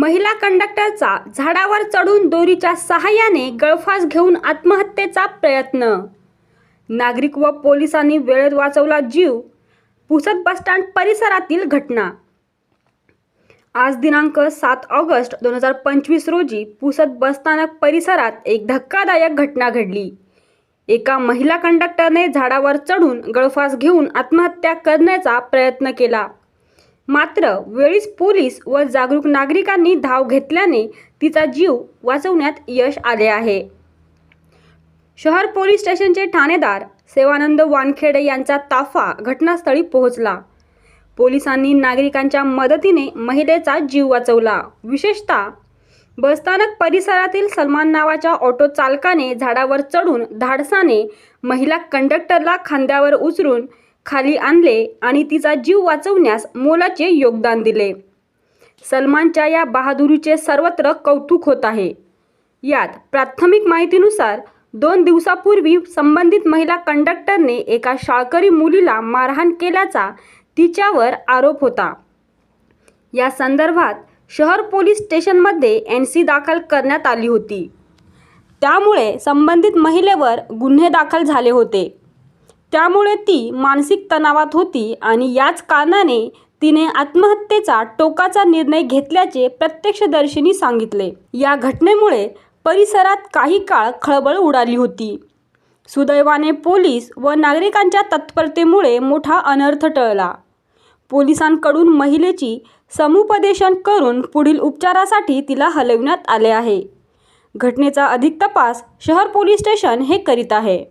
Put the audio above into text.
महिला कंडक्टरचा झाडावर चढून दोरीच्या सहाय्याने गळफास घेऊन आत्महत्येचा प्रयत्न. नागरिक व पोलिसांनी वेळेत वाचवला जीव. पुसद बसस्टँड परिसरातील घटना. आज दिनांक सात ऑगस्ट दोन हजार पंचवीस रोजी पुसद बसस्थानक परिसरात एक धक्कादायक घटना घडली. एका महिला कंडक्टरने झाडावर चढून गळफास घेऊन आत्महत्या करण्याचा प्रयत्न केला. मात्र वेळीच पोलीस व जागरूक नागरिकांनी धाव घेतल्याने तिचा जीव वाचवण्यात यश आले आहे. शहर पोलीस स्टेशनचे ठाणेदार सेवानंद वानखेडे यांचा ताफा घटनास्थळी पोहोचला. पोलिसांनी नागरिकांच्या मदतीने महिलेचा जीव वाचवला. विशेषतः बसस्थानक परिसरातील सलमान नावाच्या ऑटो चालकाने झाडावर चढून धाडसाने महिला कंडक्टरला खांद्यावर उचलून खाली आणले आणि तिचा जीव वाचवण्यास मोलाचे योगदान दिले. सलमानच्या या बहादुरीचे सर्वत्र कौतुक होत आहे. यात प्राथमिक माहितीनुसार दोन दिवसापूर्वी संबंधित महिला कंडक्टरने एका शाळकरी मुलीला मारहाण केल्याचा तिच्यावर आरोप होता. या संदर्भात शहर पोलीस स्टेशनमध्ये एन सी दाखल करण्यात आली होती. त्यामुळे संबंधित महिलेवर गुन्हे दाखल झाले होते. त्यामुळे ती मानसिक तणावात होती आणि याच कारणाने तिने आत्महत्येचा टोकाचा निर्णय घेतल्याचे प्रत्यक्षदर्शींनी सांगितले. या घटनेमुळे परिसरात काही काळ खळबळ उडाली होती. सुदैवाने पोलीस व नागरिकांच्या तत्परतेमुळे मोठा अनर्थ टळला. पोलिसांकडून महिलेची समुपदेशन करून पुढील उपचारासाठी तिला हलविण्यात आले आहे. घटनेचा अधिक तपास शहर पोलीस स्टेशन हे करीत आहे.